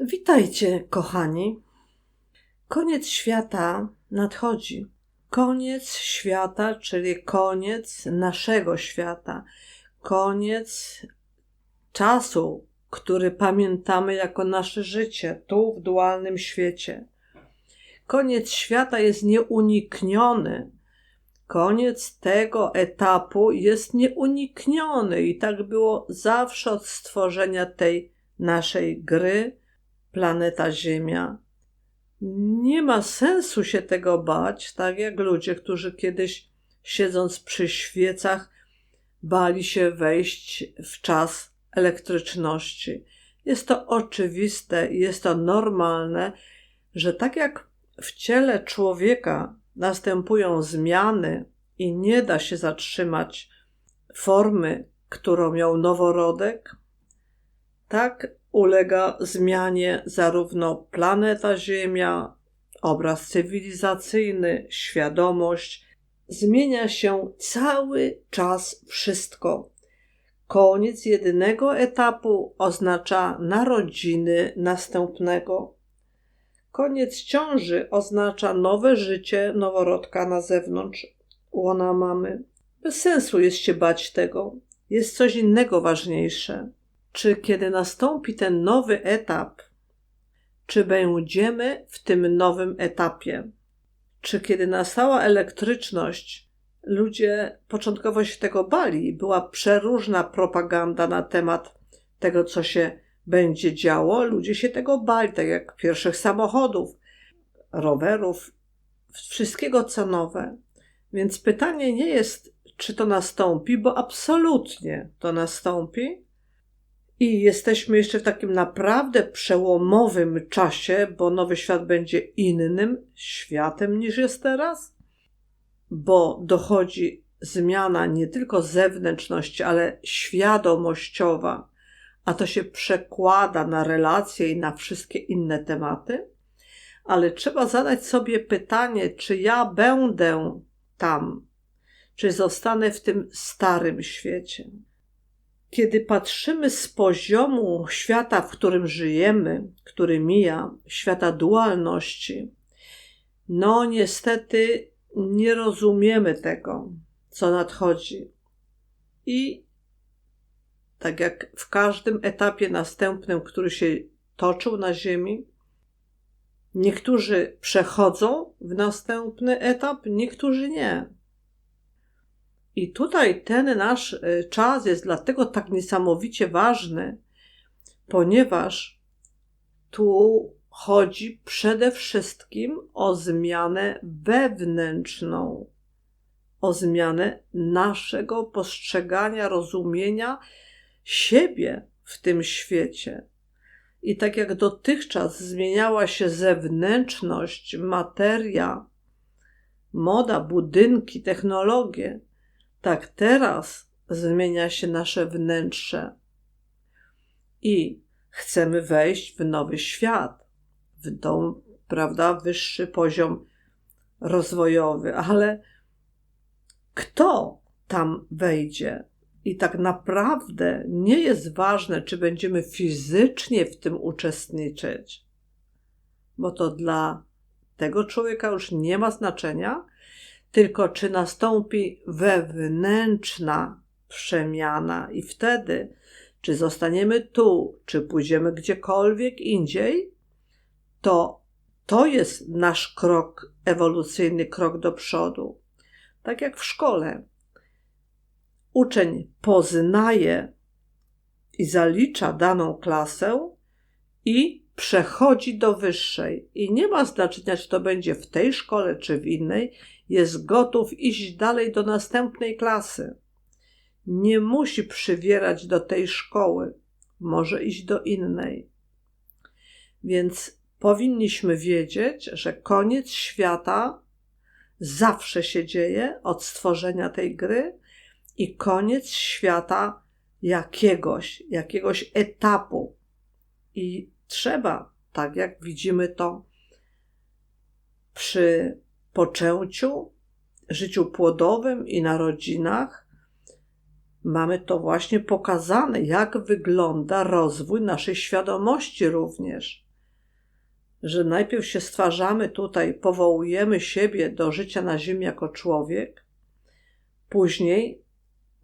Witajcie, kochani. Koniec świata nadchodzi. Koniec świata, czyli koniec naszego świata. Koniec czasu, który pamiętamy jako nasze życie tu w dualnym świecie. Koniec świata jest nieunikniony. Koniec tego etapu jest nieunikniony i tak było zawsze od stworzenia tej naszej gry planeta Ziemia. Nie ma sensu się tego bać, tak jak ludzie, którzy kiedyś siedząc przy świecach bali się wejść w czas elektryczności. Jest to oczywiste jest to normalne, że tak jak w ciele człowieka następują zmiany i nie da się zatrzymać formy, którą miał noworodek, tak ulega zmianie zarówno planeta Ziemia, obraz cywilizacyjny, świadomość. Zmienia się cały czas wszystko. Koniec jedynego etapu oznacza narodziny następnego. Koniec ciąży oznacza nowe życie noworodka na zewnątrz łona mamy. Bez sensu jest się bać tego. Jest coś innego ważniejsze czy kiedy nastąpi ten nowy etap, czy będziemy w tym nowym etapie? Czy kiedy nastała elektryczność, ludzie początkowo się tego bali? Była przeróżna propaganda na temat tego, co się będzie działo. Ludzie się tego bali, tak jak pierwszych samochodów, rowerów, wszystkiego co nowe. Więc pytanie nie jest, czy to nastąpi, bo absolutnie to nastąpi, i jesteśmy jeszcze w takim naprawdę przełomowym czasie, bo nowy świat będzie innym światem niż jest teraz, bo dochodzi zmiana nie tylko zewnętrzności, ale świadomościowa, a to się przekłada na relacje i na wszystkie inne tematy. Ale trzeba zadać sobie pytanie, czy ja będę tam, czy zostanę w tym starym świecie kiedy patrzymy z poziomu świata, w którym żyjemy, który mija, świata dualności, no niestety nie rozumiemy tego, co nadchodzi. I tak jak w każdym etapie następnym, który się toczył na Ziemi, niektórzy przechodzą w następny etap, niektórzy nie. I tutaj ten nasz y, czas jest dlatego tak niesamowicie ważny, ponieważ tu chodzi przede wszystkim o zmianę wewnętrzną, o zmianę naszego postrzegania, rozumienia siebie w tym świecie. I tak jak dotychczas zmieniała się zewnętrzność, materia, moda, budynki, technologie, tak teraz zmienia się nasze wnętrze i chcemy wejść w nowy świat, w tą, prawda, wyższy poziom rozwojowy, ale kto tam wejdzie? I tak naprawdę nie jest ważne, czy będziemy fizycznie w tym uczestniczyć, bo to dla tego człowieka już nie ma znaczenia, tylko czy nastąpi wewnętrzna przemiana i wtedy, czy zostaniemy tu, czy pójdziemy gdziekolwiek indziej, to to jest nasz krok ewolucyjny, krok do przodu. Tak jak w szkole. Uczeń poznaje i zalicza daną klasę i przechodzi do wyższej. I nie ma znaczenia, czy to będzie w tej szkole, czy w innej, jest gotów iść dalej do następnej klasy. Nie musi przywierać do tej szkoły, może iść do innej. Więc powinniśmy wiedzieć, że koniec świata zawsze się dzieje od stworzenia tej gry i koniec świata jakiegoś, jakiegoś etapu. I trzeba, tak jak widzimy to przy poczęciu, życiu płodowym i narodzinach, mamy to właśnie pokazane, jak wygląda rozwój naszej świadomości również. że najpierw się stwarzamy tutaj, powołujemy siebie do życia na ziemi jako człowiek, później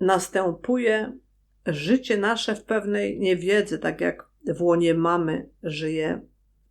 następuje życie nasze w pewnej niewiedzy, tak jak w łonie mamy żyje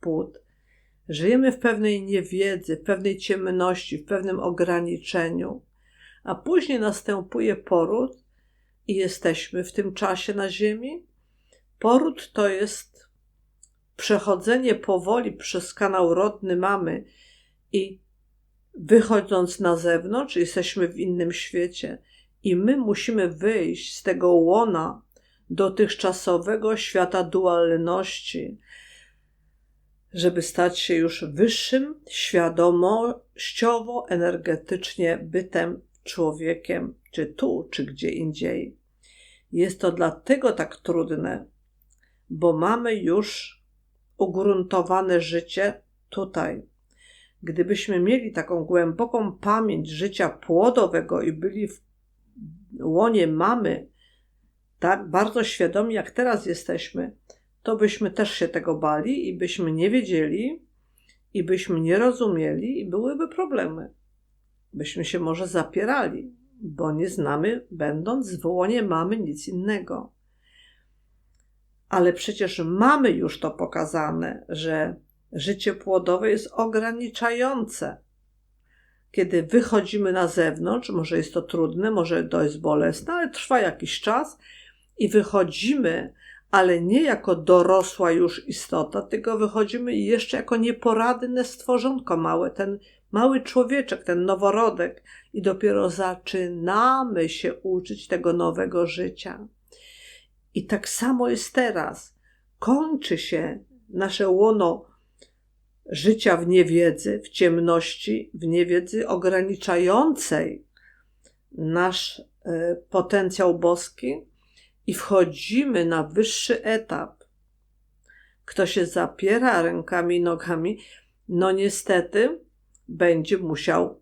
płód. Żyjemy w pewnej niewiedzy, w pewnej ciemności, w pewnym ograniczeniu, a później następuje poród i jesteśmy w tym czasie na Ziemi. Poród to jest przechodzenie powoli przez kanał rodny mamy i wychodząc na zewnątrz, jesteśmy w innym świecie i my musimy wyjść z tego łona dotychczasowego świata dualności, żeby stać się już wyższym, świadomościowo, energetycznie bytem, człowiekiem, czy tu, czy gdzie indziej. Jest to dlatego tak trudne, bo mamy już ugruntowane życie tutaj. Gdybyśmy mieli taką głęboką pamięć życia płodowego i byli w łonie mamy, tak bardzo świadomi jak teraz jesteśmy, to byśmy też się tego bali i byśmy nie wiedzieli, i byśmy nie rozumieli, i byłyby problemy. Byśmy się może zapierali, bo nie znamy, będąc w łonie mamy nic innego. Ale przecież mamy już to pokazane, że życie płodowe jest ograniczające. Kiedy wychodzimy na zewnątrz, może jest to trudne, może jest bolesne, ale trwa jakiś czas i wychodzimy ale nie jako dorosła już istota, tylko wychodzimy jeszcze jako nieporadne stworzonko małe, ten mały człowieczek, ten noworodek i dopiero zaczynamy się uczyć tego nowego życia. I tak samo jest teraz. Kończy się nasze łono życia w niewiedzy, w ciemności, w niewiedzy ograniczającej nasz y, potencjał boski i wchodzimy na wyższy etap. Kto się zapiera rękami i nogami, no niestety będzie musiał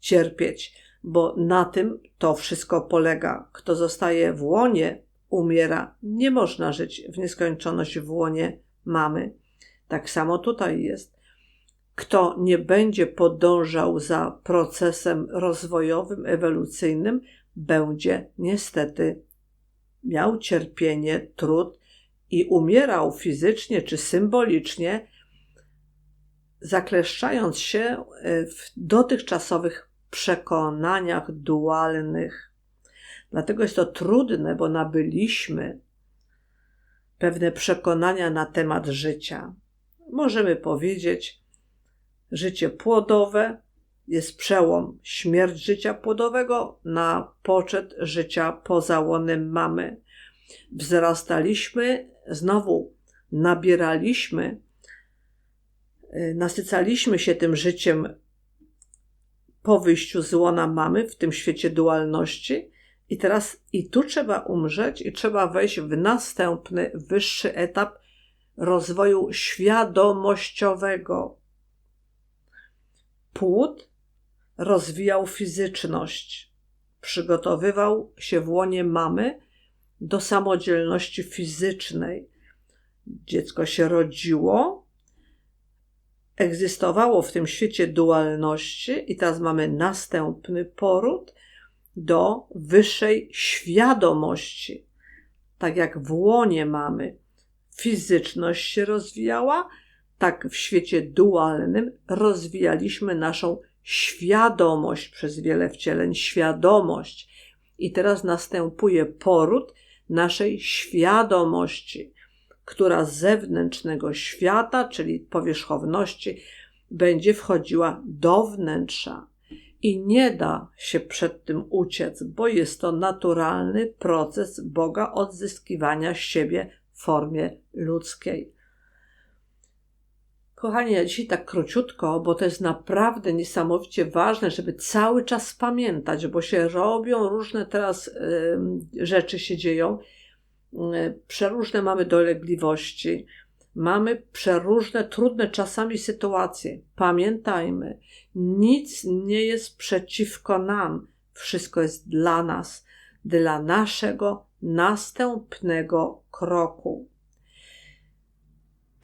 cierpieć, bo na tym to wszystko polega. Kto zostaje w łonie, umiera. Nie można żyć w nieskończoność w łonie mamy. Tak samo tutaj jest. Kto nie będzie podążał za procesem rozwojowym, ewolucyjnym, będzie niestety miał cierpienie, trud i umierał fizycznie czy symbolicznie, zakleszczając się e, w dotychczasowych przekonaniach dualnych. Dlatego jest to trudne, bo nabyliśmy pewne przekonania na temat życia. Możemy powiedzieć, życie płodowe jest przełom śmierć życia płodowego na poczet życia poza łonem mamy. Wzrastaliśmy, znowu nabieraliśmy, y, nasycaliśmy się tym życiem po wyjściu z łona mamy w tym świecie dualności. I teraz i tu trzeba umrzeć, i trzeba wejść w następny, wyższy etap rozwoju świadomościowego. Płód rozwijał fizyczność, przygotowywał się w łonie mamy do samodzielności fizycznej. Dziecko się rodziło, egzystowało w tym świecie dualności, i teraz mamy następny poród do wyższej świadomości. Tak jak w łonie mamy fizyczność się rozwijała, tak w świecie dualnym rozwijaliśmy naszą świadomość przez wiele wcieleń, świadomość. I teraz następuje poród naszej świadomości, która z zewnętrznego świata, czyli powierzchowności, będzie wchodziła do wnętrza. I nie da się przed tym uciec, bo jest to naturalny proces Boga odzyskiwania siebie w formie ludzkiej. Kochani, ja dzisiaj tak króciutko, bo to jest naprawdę niesamowicie ważne, żeby cały czas pamiętać, bo się robią różne teraz rzeczy się dzieją. Y, przeróżne mamy dolegliwości, mamy przeróżne, trudne czasami sytuacje. Pamiętajmy, nic nie jest przeciwko nam, wszystko jest dla nas, dla naszego następnego kroku.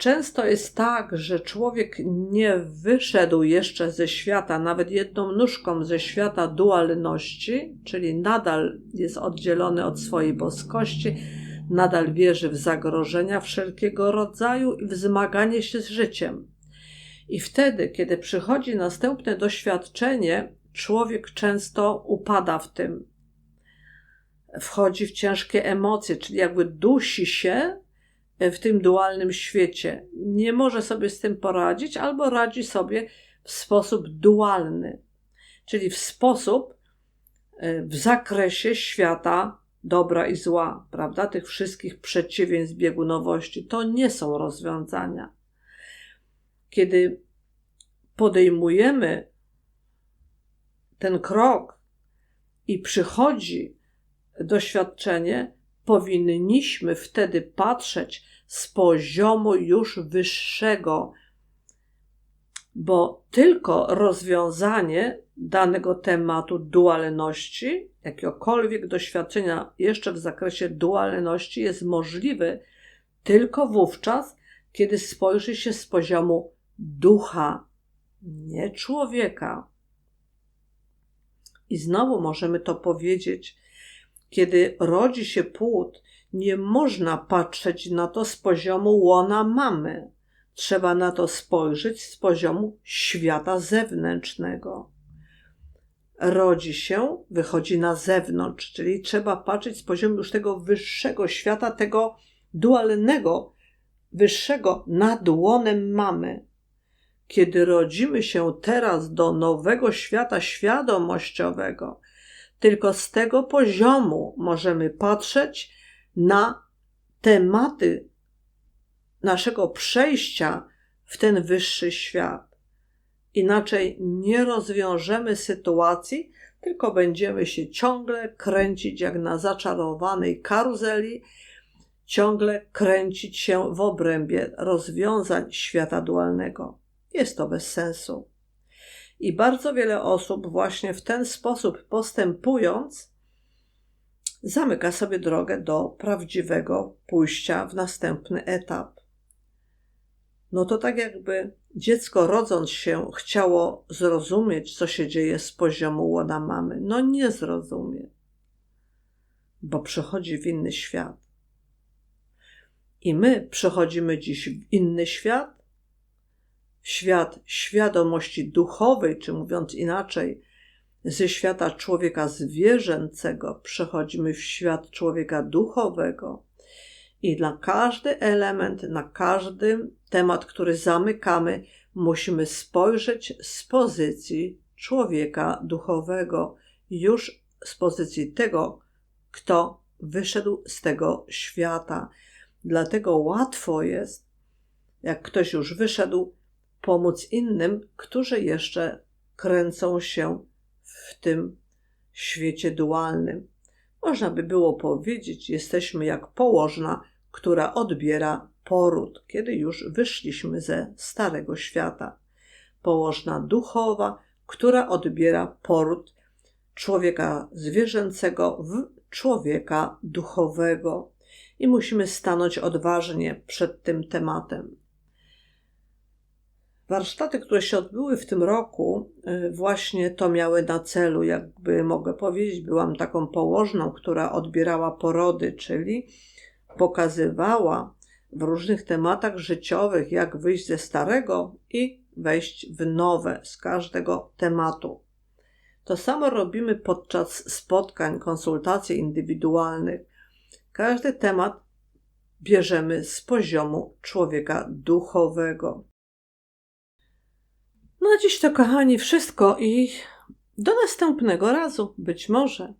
Często jest tak, że człowiek nie wyszedł jeszcze ze świata, nawet jedną nóżką ze świata dualności, czyli nadal jest oddzielony od swojej boskości, nadal wierzy w zagrożenia wszelkiego rodzaju i w zmaganie się z życiem. I wtedy, kiedy przychodzi następne doświadczenie, człowiek często upada w tym. Wchodzi w ciężkie emocje, czyli jakby dusi się w tym dualnym świecie. Nie może sobie z tym poradzić, albo radzi sobie w sposób dualny, czyli w sposób e, w zakresie świata dobra i zła, prawda? Tych wszystkich przeciwieństw biegunowości. To nie są rozwiązania. Kiedy podejmujemy ten krok i przychodzi doświadczenie, powinniśmy wtedy patrzeć z poziomu już wyższego, bo tylko rozwiązanie danego tematu dualności, jakiegokolwiek doświadczenia jeszcze w zakresie dualności jest możliwe tylko wówczas, kiedy spojrzy się z poziomu ducha, nie człowieka. I znowu możemy to powiedzieć, kiedy rodzi się płód, nie można patrzeć na to z poziomu łona mamy. Trzeba na to spojrzeć z poziomu świata zewnętrznego. Rodzi się, wychodzi na zewnątrz, czyli trzeba patrzeć z poziomu już tego wyższego świata, tego dualnego, wyższego nad łonem mamy. Kiedy rodzimy się teraz do nowego świata świadomościowego, tylko z tego poziomu możemy patrzeć na tematy naszego przejścia w ten wyższy świat. Inaczej nie rozwiążemy sytuacji, tylko będziemy się ciągle kręcić jak na zaczarowanej karuzeli, ciągle kręcić się w obrębie rozwiązań świata dualnego. Jest to bez sensu. I bardzo wiele osób właśnie w ten sposób postępując, zamyka sobie drogę do prawdziwego pójścia w następny etap. No to tak jakby dziecko rodząc się chciało zrozumieć, co się dzieje z poziomu łona mamy. No nie zrozumie, bo przechodzi w inny świat. I my przechodzimy dziś w inny świat, świat świadomości duchowej, czy mówiąc inaczej, ze świata człowieka zwierzęcego przechodzimy w świat człowieka duchowego. I na każdy element, na każdy temat, który zamykamy, musimy spojrzeć z pozycji człowieka duchowego, już z pozycji tego, kto wyszedł z tego świata. Dlatego łatwo jest, jak ktoś już wyszedł, pomóc innym, którzy jeszcze kręcą się w tym świecie dualnym. Można by było powiedzieć, jesteśmy jak położna, która odbiera poród, kiedy już wyszliśmy ze starego świata. Położna duchowa, która odbiera poród człowieka zwierzęcego w człowieka duchowego. I musimy stanąć odważnie przed tym tematem. Warsztaty, które się odbyły w tym roku, y, właśnie to miały na celu, jakby mogę powiedzieć, byłam taką położną, która odbierała porody, czyli pokazywała w różnych tematach życiowych, jak wyjść ze starego i wejść w nowe z każdego tematu. To samo robimy podczas spotkań, konsultacji indywidualnych. Każdy temat bierzemy z poziomu człowieka duchowego. No a dziś to, kochani, wszystko i do następnego razu, być może.